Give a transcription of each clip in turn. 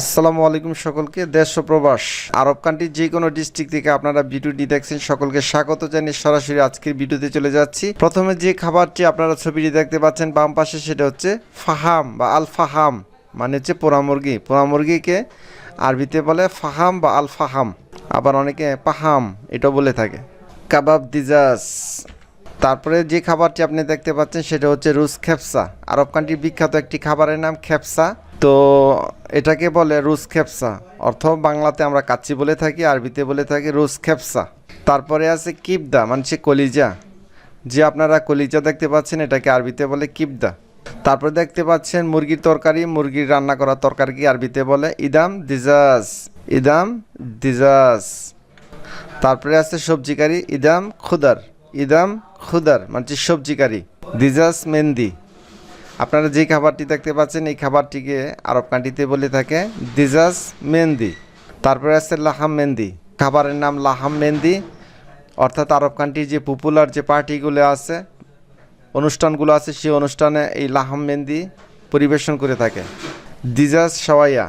আসসালামু আলাইকুম সকলকে, দেশ প্রবাস। আরব কান্ট্রির যে কোনো ডিস্ট্রিক্ট থেকে আপনারা ভিডিওটি দেখছেন, সকলকে স্বাগত জানিয়ে সরাসরি আজকের ভিডিওতে চলে যাচ্ছি। প্রথমে যে খাবারটি আপনারা ছবিটি দেখতে পাচ্ছেন, বাম পাশে সেটা হচ্ছে ফাহাম বা আল ফাহাম মানে হচ্ছে পোড়া মুরগি পোড়া মুরগিকে আরবিতে বলে ফাহাম বা আল ফাহাম আবার অনেকে পাহাম এটা বলে থাকে। কাবাব দিজাস। তারপরে যে খাবারটি আপনি দেখতে পাচ্ছেন, সেটা হচ্ছে রুস খেপসা। আরব কান্ট্রির বিখ্যাত একটি খাবারের নাম খেপসা। তো এটাকে বলে রুস খেপসা। অর্থ বাংলাতে আমরা কাচ্চি বলে থাকি, আরবিতে বলে থাকি রুস খেপসা। তারপরে আছে কিবদা মানে কলিজা। যে আপনারা কলিজা দেখতে পাচ্ছেন, এটাকে আরবিতে বলে কিবদা। তারপরে দেখতে পাচ্ছেন মুরগির তরকারি, মুরগির রান্না করা তরকারিকে আরবিতে বলে ইদাম দিজাস ইদাম দিজাস তারপরে আছে সবজি কারি ইদাম খুদার। ইদাম খুদার মানে হচ্ছে সবজি কারি দিজাস মেন্দি আপনারা যে খাবারটি দেখতে পাচ্ছেন, এই খাবারটিকে আরব কান্ট্রিতে বলে থাকে দিজাস মেহেন্দি। তারপরে আছে লাহাম মেহেন্দি। খাবারের নাম লাহাম মেহেন্দি। অর্থাৎ আরব কান্ট্রির যে পপুলার যে পার্টিগুলো আছে, অনুষ্ঠানগুলো আছে, সেই অনুষ্ঠানে এই লাহাম মেহেন্দি পরিবেশন করে থাকে। দিজাস সওয়াইয়া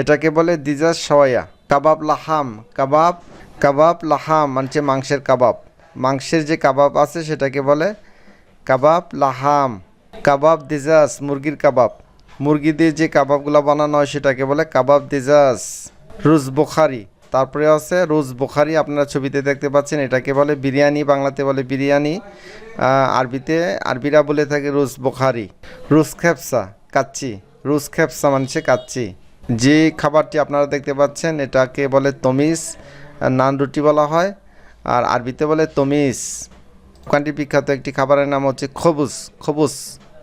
এটাকে বলে দিজাস সওয়াইয়া কাবাব লাহাম। কাবাব কাবাব লাহাম মানে মাংসের কাবাব। মাংসের যে কাবাব আছে, সেটাকে বলে কাবাব লাহাম। কাবাব দিজাস, মুরগির কাবাব। মুরগি দিয়ে যে কাবাবগুলো বানানো হয় সেটাকে বলে কাবাব দিজাস। রুজ বোখারি। তারপরে আছে রুজ বোখারি, আপনারা ছবিতে দেখতে পাচ্ছেন, এটাকে বলে বিরিয়ানি, বাংলাতে বলে বিরিয়ানি। আরবিতে, আরবিরা বলে থাকে রুজ বোখারি। রুজ খেপসা, কাচ্চি। রুজ খেপসা মানছে কাচ্চি। যে খাবারটি আপনারা দেখতে পাচ্ছেন, এটাকে বলে তমিস নান রুটি বলা হয়। আর আরবিতে বলে তমিস ওখানটি বিখ্যাত একটি খাবারের নাম হচ্ছে খবুস। খবুস।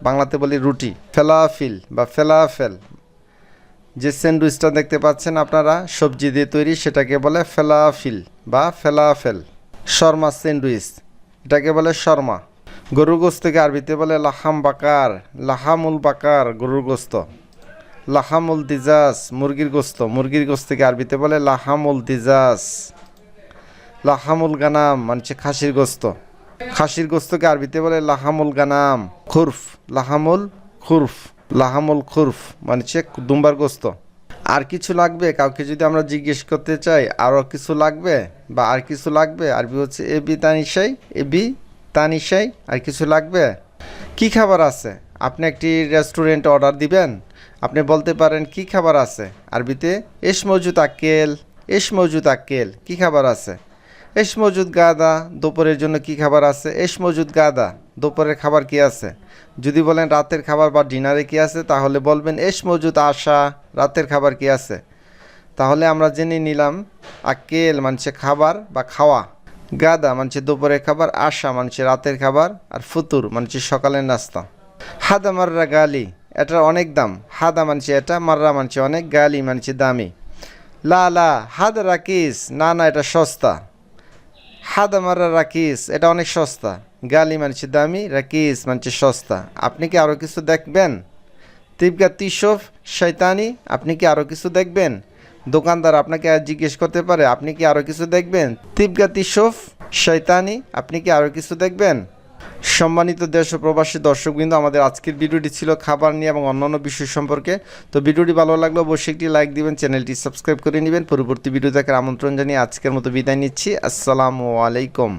বাংলাতে বলি রুটি, ফেলাফিল বা ফেলাফেল। যে স্যান্ডউইচটা দেখতে পাচ্ছেন আপনারা, সবজি দিয়ে তৈরি, সেটাকে বলে ফেলাফিল বা ফেলাফেল। শর্মা স্যান্ডউইচ, এটাকে বলে শর্মা। গরুর গোস্তকে আরবিতে বলে লাহাম বাকার, লাহামুল বাকার গরুর গোস্ত। লাহামুল দিজাস, মুরগির গোস্ত, মুরগির গোস্তকে আরবিতে বলে লাহামুল দিজাস। লাহামুল গানাম মানে খাসির গোস্ত। খাসির গোস্তকে আরবিতে বলে লাহামুল গানাম। খুরফ, লাহামুল খুরফ লাহামুল খুরফ মানে হচ্ছে দুম্বার গোস্ত। আর কিছু লাগবে? কাউকে যদি আমরা জিজ্ঞেস করতে চাই আরও কিছু লাগবে? বা আর কিছু লাগবে? আরবি হচ্ছে এবি তানিশাই এ বি তানিশাই আর কিছু লাগবে? কি খাবার আছে? আপনি একটি রেস্টুরেন্টে অর্ডার দিবেন, আপনি বলতে পারেন কি খাবার আছে? আরবিতে, এস মজুদ আক্কেল, এস মজুদ আক্কেল, কি খাবার আছে? এস মজুদ গাদা, দুপুরের জন্য কি খাবার আছে? এস মজুদ গাদা। দুপুরের খাবার কি আছে? যদি বলেন রাতের খাবার বা ডিনারে কি আছে, তাহলে বলবেন এস মজুদ আশা, রাতের খাবার কি আছে? তাহলে আমরা জেনে নিলাম, আকেল মানছে খাবার বা খাওয়া, গাদা মানছে দুপুরের খাবার, আশা মানছে রাতের খাবার, আর ফুতুর মানছে সকালের নাস্তা। হাদা মাররা গালি এটার অনেক দাম। হাদা মানছে এটা, মাররা মানছে অনেক, গালি মানছে দামি। লা লা, হাদ রাকিস, না না, এটা সস্তা। হাদা মারা রাকিস, এটা অনেক সস্তা। গালি মানছে দামি, রাকিস মানছে সস্তা। আপনি কি আরও কিছু দেখবেন? তিবগা তিসফ শৈতানি আপনি কি আরও কিছু দেখবেন? দোকানদার আপনাকে জিজ্ঞেস করতে পারে, আপনি কি আরও কিছু দেখবেন? তিবগা তিসফ শৈতানি আপনি কি আরও কিছু দেখবেন? সম্মানিত দেশ ও প্রবাসী দর্শকবৃন্দ, আমাদের আজকের ভিডিওটি ছিল খাবার নিয়ে এবং অন্যান্য বিষয় সম্পর্কে। তো ভিডিওটি ভালো লাগলে অবশ্যই একটি লাইক দিবেন, চ্যানেলটি সাবস্ক্রাইব করে নেবেন। পরবর্তী ভিডিও দেখার আমন্ত্রণ জানিয়ে আজকের মতো বিদায় নিচ্ছি। আসসালামু আলাইকুম।